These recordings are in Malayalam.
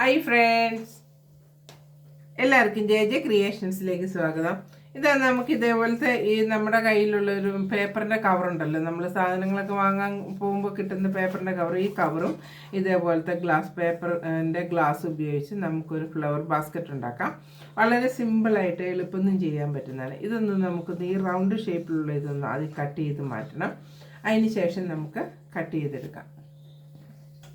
ഹായ് ഫ്രണ്ട്സ് എല്ലാവർക്കും ജെ ജെ ക്രിയേഷൻസിലേക്ക് സ്വാഗതം. ഇതാ നമുക്ക് ഇതേപോലത്തെ ഈ നമ്മുടെ കയ്യിലുള്ള ഒരു പേപ്പറിന്റെ കവറുണ്ടല്ലോ നമ്മൾ സാധനങ്ങളൊക്കെ വാങ്ങാൻ പോകുമ്പോൾ കിട്ടുന്ന പേപ്പറിന്റെ കവർ ഈ കവറും ഇതേപോലത്തെ ഗ്ലാസ് പേപ്പറിന്റെ ഗ്ലാസ് ഉപയോഗിച്ച് നമുക്കൊരു ഫ്ലവർ ബാസ്ക്കറ്റ് ഉണ്ടാക്കാം. വളരെ സിമ്പിളായിട്ട് എളുപ്പമൊന്നും ചെയ്യാൻ പറ്റുന്നതാണ്. ഇതൊന്ന് നമുക്ക് ഈ റൗണ്ട് ഷേപ്പിലുള്ള ഇതൊന്ന് ആദ്യം കട്ട് ചെയ്ത് മാറ്റണം. അതിന് ശേഷം നമുക്ക് കട്ട് ചെയ്തെടുക്കാം.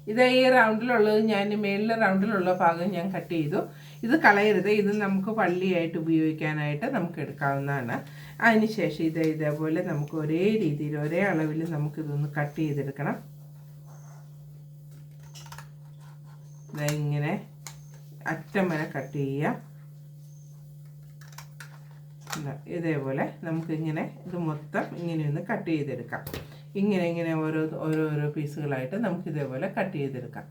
ഇത് ഈ റൗണ്ടിലുള്ളത് ഞാൻ മേളിലെ റൗണ്ടിലുള്ള ഭാഗം ഞാൻ കട്ട് ചെയ്തു. ഇത് കളയരുത്. ഇത് നമുക്ക് പള്ളിയായിട്ട് ഉപയോഗിക്കാനായിട്ട് നമുക്ക് എടുക്കാവുന്നതാണ്. അതിനുശേഷം ഇത് ഇതേപോലെ നമുക്ക് ഒരേ രീതിയിൽ ഒരേ അളവിൽ നമുക്ക് ഇതൊന്ന് കട്ട് ചെയ്തെടുക്കണം. ഇങ്ങനെ അറ്റം വരെ കട്ട് ചെയ്യാം ഇതാ ഇതേപോലെ നമുക്കിങ്ങനെ ഇത് മൊത്തം ഇങ്ങനെ ഒന്ന് കട്ട് ചെയ്തെടുക്കാം. ഇങ്ങനെ ഇങ്ങനെ ഓരോ ഓരോരോ പീസുകളായിട്ട് നമുക്ക് ഇതേപോലെ കട്ട് ചെയ്തെടുക്കാം.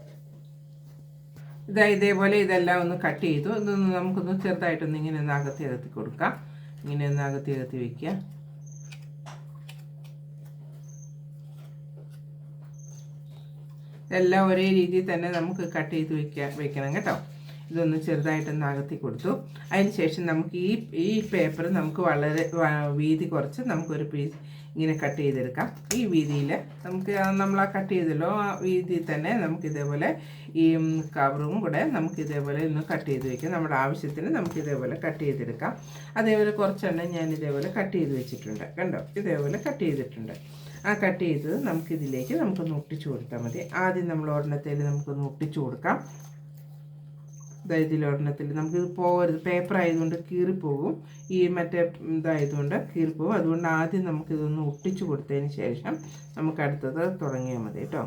ഇതാ ഇതേപോലെ ഇതെല്ലാം ഒന്ന് കട്ട് ചെയ്തു. ഇതൊന്ന് നമുക്കൊന്ന് ചെറുതായിട്ടൊന്ന് ഇങ്ങനെ ഒന്ന് അകത്തി അകത്തി കൊടുക്കാം. ഇങ്ങനെ ഒന്ന് അകത്തി അകത്തി വയ്ക്കുക എല്ലാം ഒരേ രീതിയിൽ തന്നെ നമുക്ക് കട്ട് ചെയ്ത് വയ്ക്കാൻ വയ്ക്കണം കേട്ടോ. ഇതൊന്ന് ചെറുതായിട്ടൊന്ന് അകത്തി കൊടുത്തു. അതിന് ശേഷം നമുക്ക് ഈ ഈ പേപ്പർ നമുക്ക് വളരെ വീതി കുറച്ച് നമുക്കൊരു പീസ് ഇങ്ങനെ കട്ട് ചെയ്തെടുക്കാം. ഈ വീതിയിൽ നമുക്ക് നമ്മൾ ആ കട്ട് ചെയ്തല്ലോ ആ വീതിയിൽ തന്നെ നമുക്ക് ഇതേപോലെ ഈ കവറും കൂടെ നമുക്ക് ഇതേപോലെ ഒന്ന് കട്ട് ചെയ്ത് വെക്കാം. നമ്മുടെ ആവശ്യത്തിന് നമുക്ക് ഇതേപോലെ കട്ട് ചെയ്തെടുക്കാം. അതേപോലെ കുറച്ചെണ്ണം ഞാൻ ഇതേപോലെ കട്ട് ചെയ്ത് വെച്ചിട്ടുണ്ട്. കണ്ടോ? ഇതേപോലെ കട്ട് ചെയ്തിട്ടുണ്ട്. ആ കട്ട് ചെയ്തത് നമുക്കിതിലേക്ക് നമുക്കൊന്ന് ഒട്ടിച്ചു കൊടുത്താൽ മതി. ആദ്യം നമ്മൾ ഒരെണ്ണത്തിൽ നമുക്കൊന്ന് ഒട്ടിച്ചു കൊടുക്കാം. ദാ നമുക്ക് ഇത് പോകരുത്. പേപ്പർ ആയതുകൊണ്ട് കീറിപ്പോകും. ഈ മറ്റേ ഇതായതുകൊണ്ട് കീറിപ്പോകും. അതുകൊണ്ട് ആദ്യം നമുക്കിതൊന്ന് ഒട്ടിച്ചു കൊടുത്തതിന് ശേഷം നമുക്ക് അടുത്തത് തുടങ്ങിയാൽ മതി കേട്ടോ.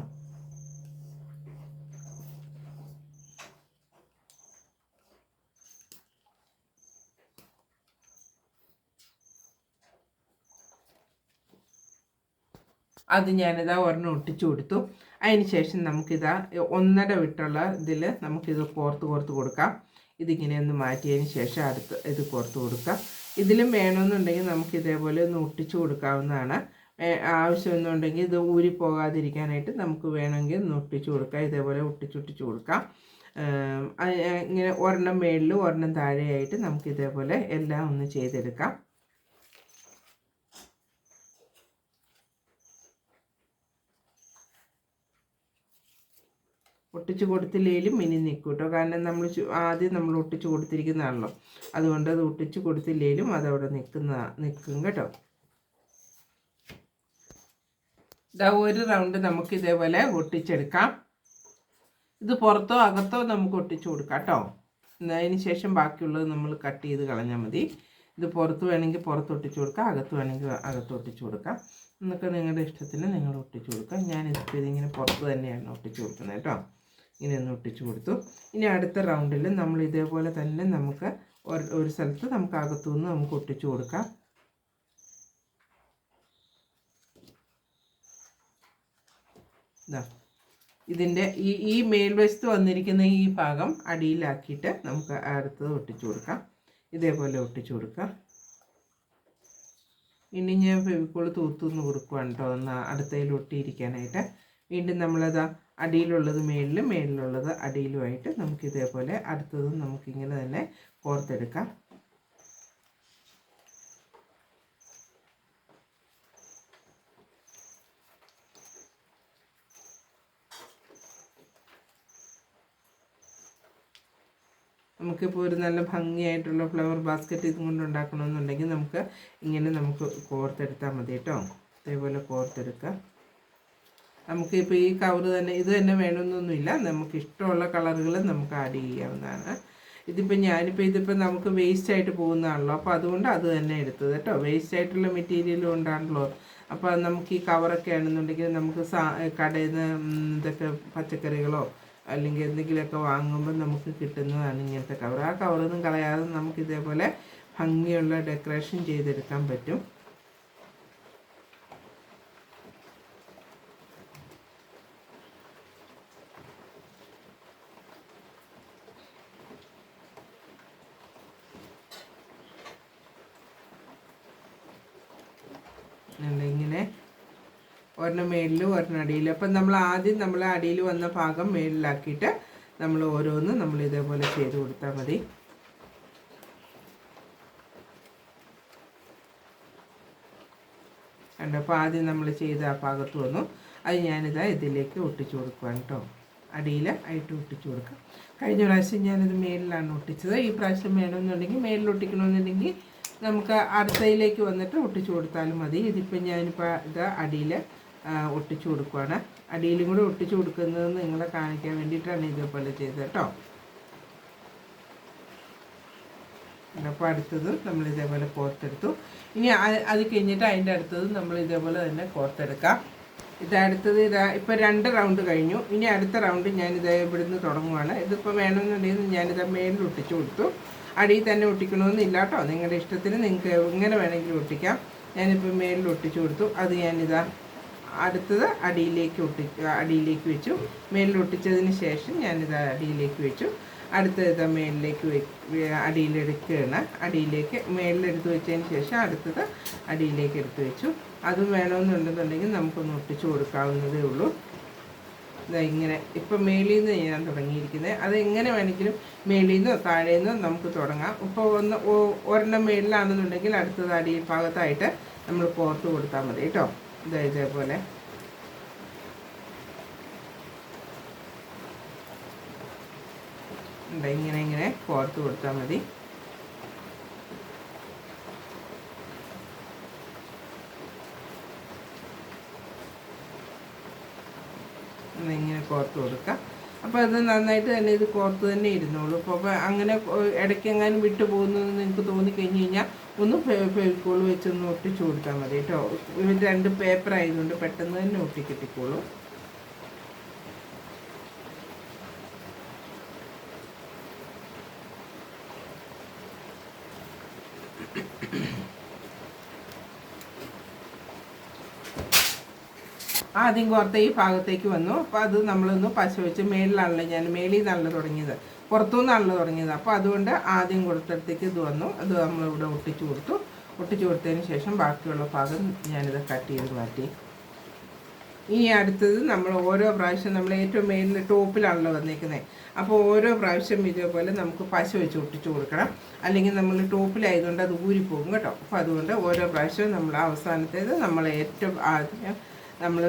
അത് ഞാനിതാ ഒരെണ്ണം ഒട്ടിച്ചു കൊടുത്തു. അതിന് ശേഷം നമുക്കിതാ ഒന്നര വിട്ടുള്ള ഇതിൽ നമുക്കിത് കോർത്ത് കോർത്ത് കൊടുക്കാം. ഇതിങ്ങനെ ഒന്ന് മാറ്റിയതിന് ശേഷം അടുത്ത് ഇത് കോർത്ത് കൊടുക്കാം. ഇതിലും വേണമെന്നുണ്ടെങ്കിൽ നമുക്ക് ഇതേപോലെ ഒന്ന് ഒട്ടിച്ചു കൊടുക്കാവുന്നതാണ്. ആവശ്യമൊന്നുണ്ടെങ്കിൽ ഇത് ഊരി പോകാതിരിക്കാനായിട്ട് നമുക്ക് വേണമെങ്കിൽ ഒന്ന് ഒട്ടിച്ചു കൊടുക്കാം. ഇതേപോലെ ഒട്ടിച്ചൊട്ടിച്ച് കൊടുക്കാം. ഇങ്ങനെ ഒരെണ്ണം മേളിലും ഒരെണ്ണം താഴെയായിട്ട് നമുക്ക് ഇതേപോലെ എല്ലാം ഒന്ന് ചെയ്തെടുക്കാം. ഒട്ടിച്ച് കൊടുത്തില്ലെങ്കിലും ഇനി നിൽക്കും കേട്ടോ കാരണം നമ്മൾ ആദ്യം നമ്മൾ ഒട്ടിച്ച് കൊടുത്തിരിക്കുന്നതാണല്ലോ. അതുകൊണ്ട് അത് ഒട്ടിച്ച് കൊടുത്തില്ലെങ്കിലും അതവിടെ നിൽക്കുന്ന നിൽക്കും കേട്ടോ. ഇതാ ഒരു റൗണ്ട് നമുക്ക് ഇതേപോലെ ഒട്ടിച്ചെടുക്കാം. ഇത് പുറത്തോ അകത്തോ നമുക്ക് ഒട്ടിച്ചു കൊടുക്കാം കേട്ടോ അതിന് ശേഷം ബാക്കിയുള്ളത് നമ്മൾ കട്ട് ചെയ്ത് കളഞ്ഞാൽ മതി. ഇത് പുറത്ത് വേണമെങ്കിൽ പുറത്ത് ഒട്ടിച്ചു കൊടുക്കാം അകത്ത് വേണമെങ്കിൽ അകത്ത് ഒട്ടിച്ചു കൊടുക്കാം. എന്നൊക്കെ നിങ്ങളുടെ ഇഷ്ടത്തിന് നിങ്ങൾ ഒട്ടിച്ചു കൊടുക്കാം. ഞാൻ ഇതിങ്ങനെ പുറത്ത് തന്നെയാണ് ഒട്ടിച്ചു കൊടുക്കുന്നത് കേട്ടോ ഇങ്ങനെ ഒന്ന് ഒട്ടിച്ചു കൊടുത്തു. ഇനി അടുത്ത റൗണ്ടിൽ നമ്മൾ ഇതേപോലെ തന്നെ നമുക്ക് ഒരു- സ്ഥലത്ത് നമുക്ക് അകത്തുനിന്ന് നമുക്ക് ഒട്ടിച്ചു കൊടുക്കാം. ഇതാ ഇതിന്റെ ഈ ഈ മേൽവശത്ത് വന്നിരിക്കുന്ന ഈ ഭാഗം അടിയിലാക്കിയിട്ട് നമുക്ക് അടുത്തത് ഒട്ടിച്ചു കൊടുക്കാം. ഇതേപോലെ ഒട്ടിച്ചു കൊടുക്കാം. ഇനി ഞാൻ ഫെവിക്കോൾ തൂത്തുനിന്ന് കൊടുക്കുവാണ് കേട്ടോ ഒന്ന് അടുത്തതിൽ ഒട്ടിയിരിക്കാനായിട്ട്. വീണ്ടും നമ്മളത് അടിയിലുള്ളത് മേളിലും മേളിലുള്ളത് അടിയിലുമായിട്ട് നമുക്ക് ഇതേപോലെ അടുത്തതും നമുക്കിങ്ങനെ തന്നെ കോർത്തെടുക്കാം. നമുക്കിപ്പോൾ ഒരു നല്ല ഭംഗിയായിട്ടുള്ള ഫ്ലവർ ബാസ്ക്കറ്റ് ഇതും കൊണ്ട് ഉണ്ടാക്കണമെന്നുണ്ടെങ്കിൽ നമുക്ക് ഇങ്ങനെ നമുക്ക് കോർത്തെടുത്താൽ മതി കേട്ടോ. ഇതേപോലെ കോർത്തെടുക്കുക നമുക്കിപ്പോൾ ഈ കവർ തന്നെ ഇത് തന്നെ വേണമെന്നൊന്നുമില്ല. നമുക്ക് ഇഷ്ടമുള്ള കളറുകൾ നമുക്ക് ആഡ് ചെയ്യാവുന്നതാണ്. ഇതിപ്പോൾ ഞാനിപ്പോൾ ഇതിപ്പോൾ നമുക്ക് വേസ്റ്റ് ആയിട്ട് പോകുന്നതാണല്ലോ. അപ്പോൾ അതുകൊണ്ട് അത് തന്നെ എടുത്തത് കേട്ടോ. വേസ്റ്റ് ആയിട്ടുള്ള മെറ്റീരിയൽ ഉണ്ടാണല്ലോ അപ്പോൾ നമുക്ക് ഈ കവറൊക്കെ ആണെന്നുണ്ടെങ്കിൽ നമുക്ക് സാ കടയിൽ നിന്ന് ഇതൊക്കെ പച്ചക്കറികളോ അല്ലെങ്കിൽ എന്തെങ്കിലുമൊക്കെ വാങ്ങുമ്പോൾ നമുക്ക് കിട്ടുന്നതാണ് ഇങ്ങനത്തെ കവർ ആ കവറൊന്നും കളയാതെ നമുക്ക് ഇതേപോലെ ഭംഗിയുള്ള ഡെക്കറേഷൻ ചെയ്തെടുക്കാൻ പറ്റും. ഉണ്ട് ഇങ്ങനെ ഒരെണ്ണം മേളിലും ഒരെണ്ണം അടിയിലും. അപ്പം നമ്മൾ ആദ്യം നമ്മൾ അടിയിൽ വന്ന ഭാഗം മേളിലാക്കിയിട്ട് നമ്മൾ ഓരോന്ന് നമ്മൾ ഇതേപോലെ ചെയ്ത് കൊടുത്താൽ മതി. കണ്ടോ? അപ്പോൾ ആദ്യം നമ്മൾ ചെയ്ത ആ ഭാഗത്ത് വന്നു. അത് ഞാനിതാ ഇതിലേക്ക് ഒട്ടിച്ചു കൊടുക്കുകയാണ് കേട്ടോ. അടിയിൽ ആയിട്ട് ഒട്ടിച്ചു കൊടുക്കാം. കഴിഞ്ഞ പ്രാവശ്യം ഞാനിത് മേലിലാണ് ഒട്ടിച്ചത്. ഈ പ്രാവശ്യം വേണമെന്നുണ്ടെങ്കിൽ മേലിൽ ഒട്ടിക്കണമെന്നുണ്ടെങ്കിൽ നമുക്ക് അടുത്തയിലേക്ക് വന്നിട്ട് ഒട്ടിച്ചു കൊടുത്താലും മതി. ഇതിപ്പോൾ ഞാനിപ്പോൾ ഇത് അടിയിൽ ഒട്ടിച്ചു കൊടുക്കുവാണ്. അടിയിലും കൂടെ ഒട്ടിച്ചു കൊടുക്കുന്നത് നിങ്ങളെ കാണിക്കാൻ വേണ്ടിയിട്ടാണ് ഇതേപോലെ ചെയ്തത് കേട്ടോ. അപ്പോൾ അടുത്തത് നമ്മൾ ഇതേപോലെ കോർത്തെടുത്തു. ഇനി അത് കഴിഞ്ഞിട്ട് അതിന്റെ അടുത്തത് നമ്മൾ ഇതേപോലെ തന്നെ കോർത്തെടുക്കാം. ഇതടുത്തത് ഇതാ ഇപ്പോൾ രണ്ട് റൗണ്ട് കഴിഞ്ഞു. ഇനി അടുത്ത റൗണ്ട് ഞാനിത് ഇവിടുന്ന് തുടങ്ങുവാണ്. ഇതിപ്പോൾ വേണമെന്നുണ്ടെങ്കിൽ ഞാനിത് മേലിൽ ഒട്ടിച്ചു കൊടുത്തു. അടിയിൽ തന്നെ ഒട്ടിക്കണമെന്നില്ല കേട്ടോ. നിങ്ങളുടെ ഇഷ്ടത്തിന് നിങ്ങൾക്ക് എങ്ങനെ വേണമെങ്കിലും ഒട്ടിക്കാം. ഞാനിപ്പോൾ മേളിൽ ഒട്ടിച്ചു കൊടുത്തു. അത് ഞാനിതാ അടുത്തത് അടിയിലേക്ക് ഒട്ടി അടിയിലേക്ക് വെച്ചു. മേളിൽ ഒട്ടിച്ചതിന് ശേഷം ഞാനിത് അടിയിലേക്ക് വെച്ചു. അടുത്തത് ഇതാ മേളിലേക്ക് അടിയിലെടുക്കുകയാണ്. അടിയിലേക്ക് മേളിലെടുത്ത് വെച്ചതിന് ശേഷം അടുത്തത് അടിയിലേക്ക് എടുത്ത് വെച്ചു. അതും വേണമെന്നുണ്ടെന്നുണ്ടെങ്കിൽ നമുക്കൊന്ന് ഒട്ടിച്ചു കൊടുക്കാവുന്നതേ ഉള്ളൂ. ഇങ്ങനെ. ഇപ്പം മേളിൽ നിന്ന് ചെയ്യാൻ തുടങ്ങിയിരിക്കുന്നത് അത് എങ്ങനെ വേണമെങ്കിലും മേളിൽ നിന്നോ താഴെ നിന്നോ നമുക്ക് തുടങ്ങാം. ഇപ്പോൾ ഒന്ന് ഒരെണ്ണം മേളിലാണെന്നുണ്ടെങ്കിൽ അടുത്തത് അടി ഭാഗത്തായിട്ട് നമ്മൾ കോർത്ത് കൊടുത്താൽ മതി കേട്ടോ. ഇതാ ഇതേപോലെ. ഇങ്ങനെ ഇങ്ങനെ കോർത്ത് കൊടുത്താൽ മതി ഇങ്ങനെ കോർത്ത് കൊടുക്കാം. അപ്പോൾ അത് നന്നായിട്ട് തന്നെ ഇത് കോർത്ത് തന്നെ ഇരുന്നോളൂ. അപ്പോൾ അങ്ങനെ ഇടയ്ക്കെങ്ങാനും വിട്ടു പോകുന്നതെന്ന് നിങ്ങൾക്ക് തോന്നിക്കഴിഞ്ഞ് കഴിഞ്ഞാൽ ഒന്ന് ഫെവിക്കോൾ വെച്ചൊന്ന് ഒട്ടിച്ചു കൊടുത്താൽ മതി കേട്ടോ. രണ്ട് പേപ്പർ ആയതുകൊണ്ട് പെട്ടെന്ന് തന്നെ ഒട്ടിക്കിട്ടിക്കോളൂ. ആദ്യം കോർത്ത ഈ ഭാഗത്തേക്ക് വന്നു. അപ്പോൾ അത് നമ്മളൊന്ന് പശ വെച്ച് മേളിലാണല്ലോ ഞാൻ മേളിൽ നിന്നാണല്ലോ തുടങ്ങിയത്. പുറത്തുനിന്നാണല്ലോ തുടങ്ങിയത്. അപ്പോൾ അതുകൊണ്ട് ആദ്യം കൊടുത്തടത്തേക്ക് ഇത് വന്നു. അത് നമ്മളിവിടെ ഒട്ടിച്ചു കൊടുത്തു. ഒട്ടിച്ചു കൊടുത്തതിന് ശേഷം ബാക്കിയുള്ള ഭാഗം ഞാനിത് കട്ട് ചെയ്ത് മാറ്റി. ഈ അടുത്തത് നമ്മൾ ഓരോ പ്രാവശ്യം നമ്മൾ ഏറ്റവും മേലിൽ ടോപ്പിലാണല്ലോ വന്നേക്കുന്നത് അപ്പോൾ ഓരോ പ്രാവശ്യം ഇതേപോലെ നമുക്ക് പശ വെച്ച് ഒട്ടിച്ചു കൊടുക്കണം. അല്ലെങ്കിൽ നമ്മൾ ടോപ്പിലായതുകൊണ്ട് അത് ഊരിപ്പോകും കേട്ടോ. അപ്പോൾ അതുകൊണ്ട് ഓരോ പ്രാവശ്യവും നമ്മൾ അവസാനത്തേത് നമ്മൾ ഏറ്റവും ആദ്യം നമ്മൾ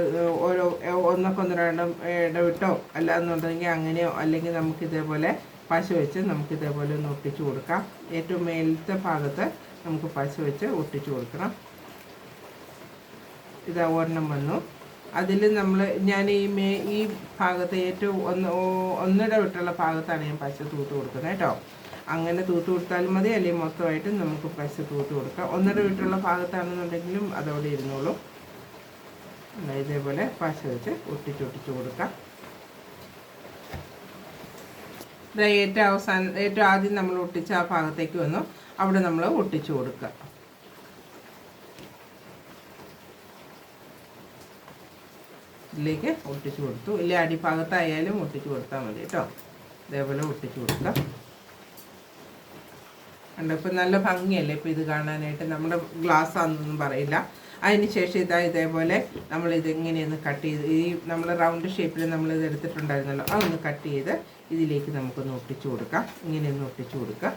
ഓരോ ഒന്നൊക്കെ ഒന്ന് രണ്ടും ഇടവിട്ടോ അല്ലാന്നുണ്ടെങ്കിൽ അങ്ങനെയോ അല്ലെങ്കിൽ നമുക്ക് ഇതേപോലെ പശ വെച്ച് നമുക്ക് ഇതേപോലെ ഒന്ന് ഒട്ടിച്ചു കൊടുക്കാം. ഏറ്റവും മേലത്തെ ഭാഗത്ത് നമുക്ക് പശ വെച്ച് ഒട്ടിച്ചു കൊടുക്കണം. ഇതാ ഒരെണ്ണം വന്നു. അതിൽ നമ്മൾ ഞാൻ ഈ മേ ഈ ഭാഗത്ത് ഏറ്റവും ഒന്ന് ഒന്നിട വിട്ടുള്ള ഭാഗത്താണ് ഞാൻ പശ തൂത്ത് കൊടുക്കുന്നത് കേട്ടോ. അങ്ങനെ തൂത്ത് കൊടുത്താലും മതി അല്ലെങ്കിൽ മൊത്തമായിട്ട് നമുക്ക് പശ തൂത്ത് കൊടുക്കാം. ഒന്നിട വിട്ടുള്ള ഭാഗത്താണെന്നുണ്ടെങ്കിലും അതവിടെ ഇരുന്നോളും. ഇതേപോലെ പശ വെച്ച് ഒട്ടിച്ചൊട്ടിച്ച് കൊടുക്കാം. ഏറ്റവും അവസാനം ഏറ്റവും ആദ്യം നമ്മൾ ഒട്ടിച്ച ആ ഭാഗത്തേക്ക് വന്നു. അവിടെ നമ്മൾ ഒട്ടിച്ചു കൊടുക്കുക ഇതിലേക്ക് ഒട്ടിച്ചു കൊടുത്തു. ഇല്ല അടിഭാഗത്തായാലും ഒട്ടിച്ചു കൊടുത്താൽ മതി കേട്ടോ. ഇതേപോലെ ഒട്ടിച്ചു കൊടുക്കാം. കണ്ടപ്പോൾ നല്ല ഭംഗിയല്ലേ ഇപ്പോൾ ഇത് കാണാനായിട്ട്? നമ്മുടെ ഗ്ലാസ് ആണെന്നൊന്നും പറയില്ല. അതിന് ശേഷം ഇതാ ഇതേപോലെ നമ്മൾ ഇതെങ്ങനെയൊന്ന് കട്ട് ചെയ്ത് ഈ നമ്മൾ റൗണ്ട് ഷേപ്പിൽ നമ്മൾ ഇത് എടുത്തിട്ടുണ്ടായിരുന്നല്ലോ അതൊന്ന് കട്ട് ചെയ്ത് ഇതിലേക്ക് നമുക്കൊന്ന് ഒട്ടിച്ചു കൊടുക്കാം. ഇങ്ങനെയൊന്ന് ഒട്ടിച്ചു കൊടുക്കാം.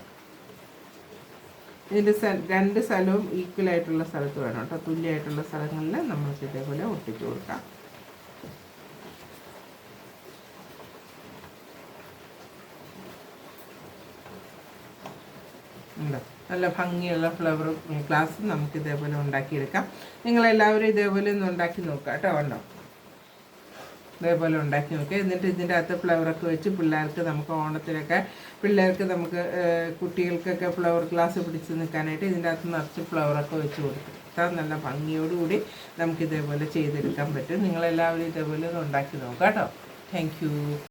ഇതിന്റെ രണ്ട് സ്ഥലവും ഈക്വൽ ആയിട്ടുള്ള സ്ഥലത്ത് വേണം കേട്ടോ. തുല്യമായിട്ടുള്ള സ്ഥലങ്ങളിൽ നമ്മൾക്ക് ഇതേപോലെ ഒട്ടിച്ചു കൊടുക്കാം. ഉണ്ടോ. നല്ല ഭംഗിയുള്ള ഫ്ലവർ ഗ്ലാസ് നമുക്ക് ഇതേപോലെ ഉണ്ടാക്കിയെടുക്കാം. നിങ്ങളെല്ലാവരും ഇതേപോലെ ഒന്ന് ഉണ്ടാക്കി നോക്കുക കേട്ടോ ഉണ്ടോ ഇതേപോലെ ഉണ്ടാക്കി നോക്കുക. എന്നിട്ട് ഇതിന്റെ അകത്ത് ഫ്ലവറൊക്കെ വെച്ച് പിള്ളേർക്ക് നമുക്ക് ഓണത്തിനൊക്കെ പിള്ളേർക്ക് നമുക്ക് കുട്ടികൾക്കൊക്കെ ഫ്ലവർ ഗ്ലാസ് പിടിച്ച് നിൽക്കാനായിട്ട് ഇതിന്റെ അകത്ത് നിറച്ച് ഫ്ലവറൊക്കെ വെച്ച് കൊടുക്കാം. നല്ല ഭംഗിയോടുകൂടി നമുക്ക് ഇതേപോലെ ചെയ്തെടുക്കാൻ പറ്റും. നിങ്ങളെല്ലാവരും ഇതേപോലെ ഒന്ന് ഉണ്ടാക്കി നോക്കാം കേട്ടോ. താങ്ക്